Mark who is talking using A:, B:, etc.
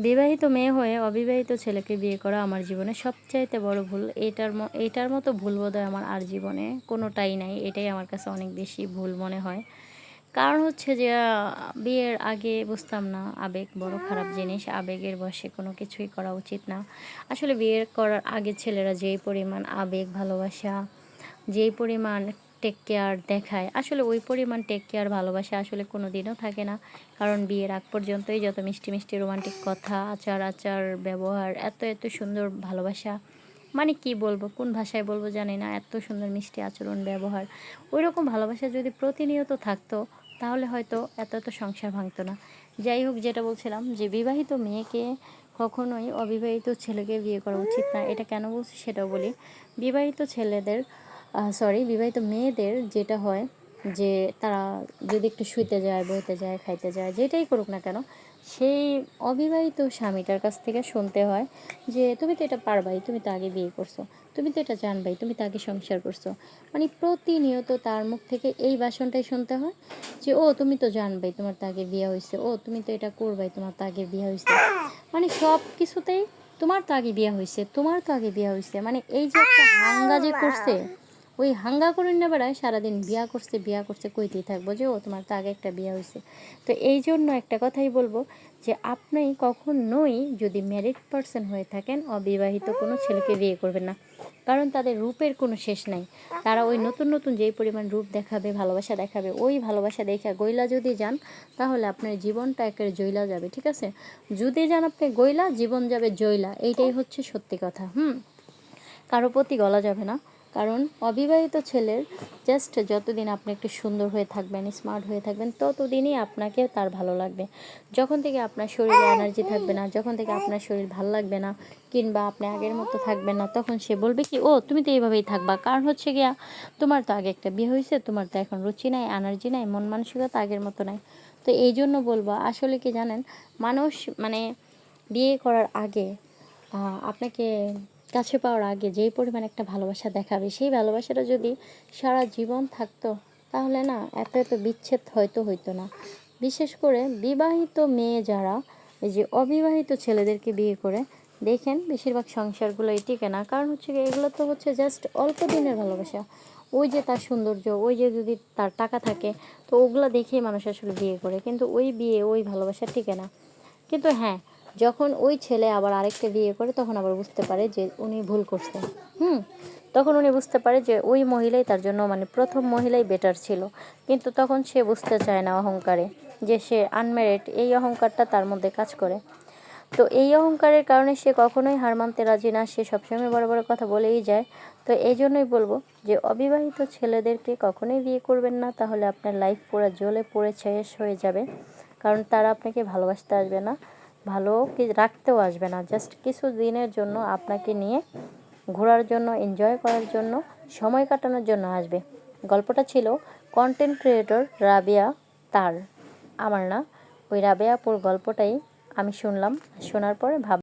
A: বিবাহিত মেয়ে হয়ে অবিবাহিত ছেলেকে বিয়ে করা আমার জীবনে সবচাইতে বড় ভুল। এটার এটার মতো ভুল বোধহয় আমার আর জীবনে কোনোটাই নাই। এটাই আমার কাছে অনেক বেশি ভুল মনে হয়। কারণ হচ্ছে যে বিয়ের আগে বুঝতাম না, আবেগ বড় খারাপ জিনিস, আবেগের বশে কোনো কিছুই করা উচিত না। আসলে বিয়ের করার আগে ছেলেরা যেই পরিমাণ আবেগ, ভালোবাসা, যেই পরিমাণ টেক কেয়ার দেখায়। আসলে ওই পরিমাণ টেক কেয়ার ভালোবাসা আসলে কোনো দিনও থাকে না। কারণ বিয়ের আগ পর্যন্তই যত মিষ্টি মিষ্টি রোমান্টিক কথা, আচার আচার, ব্যবহার, এত এত সুন্দর ভালোবাসা। মানে কি বলব, কোন ভাষায় বলব জানি না, এত সুন্দর মিষ্টি আচরণ, ব্যবহার। ওই রকম ভালোবাসা যদি প্রতিনিয়ত থাকতো, তাহলে হয়তো এত এত সংসার ভাঙতো না। যাই হোক, যেটা বলছিলাম যে বিবাহিত মেয়েকে কখনোই অবিবাহিত ছেলেকে বিয়ে করা উচিত না। এটা কেন বলছি সেটাও বলি। বিবাহিত ছেলেদের সরি বিবাহিত মেয়েদের যেটা হয় যে তারা যদি একটু শুইতে যায়, বইতে যায়, খাইতে যায়, যেটাই করুক না কেন, সেই অবিবাহিত স্বামীটার কাছ থেকে শুনতে হয় যে তুমি তো এটা পারবাই, তুমি তো আগে বিয়ে করছ, তুমি তো এটা জানবাই, তুমি তো আগে সংসার করছ। মানে প্রতিনিয়ত তার মুখ থেকে এই বাসনটাই শুনতে হয় যে, ও, তুমি তো জানবাই, তোমার তো আগে বিয়ে হয়েছে ও, তুমি তো এটা করবাই, তোমার তো আগে বিয়ে হয়েছে মানে সব কিছুতেই তোমার তো আগে বিয়ে হয়েছে তোমার তো আগে বিয়ে হয়েছে মানে এই যে একটা হাঙ্গা যে করছে ওই হাঙ্গা করে না বেড়ায় সারাদিন বিয়া করছে বিয়া করছে, কইতেই থাকব যে ও তোমার তো আগে একটা বিয়া হয়েছে তো এই জন্য একটা কথাই বলব যে আপনি কখনোই যদি ম্যারিড পার্সন হয়ে থাকেন, অবিবাহিত কোনো ছেলেকে বিয়ে করবেন না। কারণ তাদের রূপের কোনো শেষ নাই। তারা ওই নতুন নতুন যেই পরিমাণ রূপ দেখাবে, ভালোবাসা দেখাবে, ওই ভালোবাসা দেখা গইলা যদি যান, তাহলে আপনার জীবনটা একের জইলা যাবে, ঠিক আছে? যদি যান আপনি গইলা জীবন যাবে জইলা এইটাই হচ্ছে সত্যি কথা, হুম? কারও প্রতি গলা যাবে না। কারণ অবিবাহিত ছেলের জাস্ট যতদিন আপনি একটু সুন্দর হয়ে থাকবেন স্মার্ট হয়ে থাকবেন, ততদিনই আপনাকে তার ভালো লাগবে। যখন থেকে আপনার শরীরে এনার্জি থাকবে না, যখন থেকে আপনার শরীর ভালো লাগবে না, কিংবা আপনি আগের মতো থাকবেন না, তখন সে বলবে কি, ও, তুমি তো এইভাবেই থাকবা। কারণ হচ্ছে গিয়া, তোমার তো আগে একটা বিয়ে হয়েছে, তোমার তো এখন রুচি নাই এনার্জি নাই, মন মানসিকতা আগের মতো নাই। তো এই জন্য বলব, আসলে কি জানেন, মানুষ মানে বিয়ে করার আগে আপনাকে কাছে পাওয়ার আগে যেই পরিমাণ একটা ভালোবাসা দেখাবে, সেই ভালোবাসাটা যদি সারা জীবন থাকতো, তাহলে না এত এত বিচ্ছেদ হয়তো হইতো না। বিশেষ করে বিবাহিত মেয়ে যারা, এই যে অবিবাহিত ছেলেদেরকে বিয়ে করে, দেখেন বেশিরভাগ সংসারগুলো এই টিকে না। কারণ হচ্ছে কি, এগুলো তো হচ্ছে জাস্ট অল্প দিনের ভালোবাসা। ওই যে তার সৌন্দর্য, ওই যে যদি তার টাকা থাকে, তো ওগুলো দেখেই মানুষ আসলে বিয়ে করে। কিন্তু ওই বিয়ে, ওই ভালোবাসা টিকে না। কিন্তু হ্যাঁ যখন ওই ছেলে আবার আরেকটা বিয়ে করে, তখন আবার বুঝতে পারে যে উনি ভুল করছেন হুম? তখন উনি বুঝতে পারে যে ওই মহিলাই তার জন্য মানে প্রথম মহিলাই বেটার ছিল। কিন্তু তখন সে বুঝতে চায় না অহংকারে, যে সে আনম্যারিড এই অহংকারটা তার মধ্যে কাজ করে। তো এই অহংকারের কারণে সে কখনোই হার মানতে রাজি না, সে সবসময় বড় বড় কথা বলেই যায়। তো এই জন্যই বলব যে অবিবাহিত ছেলেদেরকে কখনোই বিয়ে করবেন না, তাহলে আপনার লাইফ পুরো জ্বলে পড়ে শেষ হয়ে যাবে। কারণ তারা আপনাকে ভালোবাসতে আসবে না। ভালো কি রাখতেও আসবে না। জাস্ট কিছু দিনের জন্য আপনাকে নিয়ে ঘোরার জন্য এনজয় করার জন্য সময় কাটানোর জন্য আসবে। গল্পটা ছিল কন্টেন্ট ক্রিয়েটর রাবিয়া তার। আমার না, ওই রাবিয়াপুর গল্পটাই আমি শুনলাম। শোনার পরে ভাব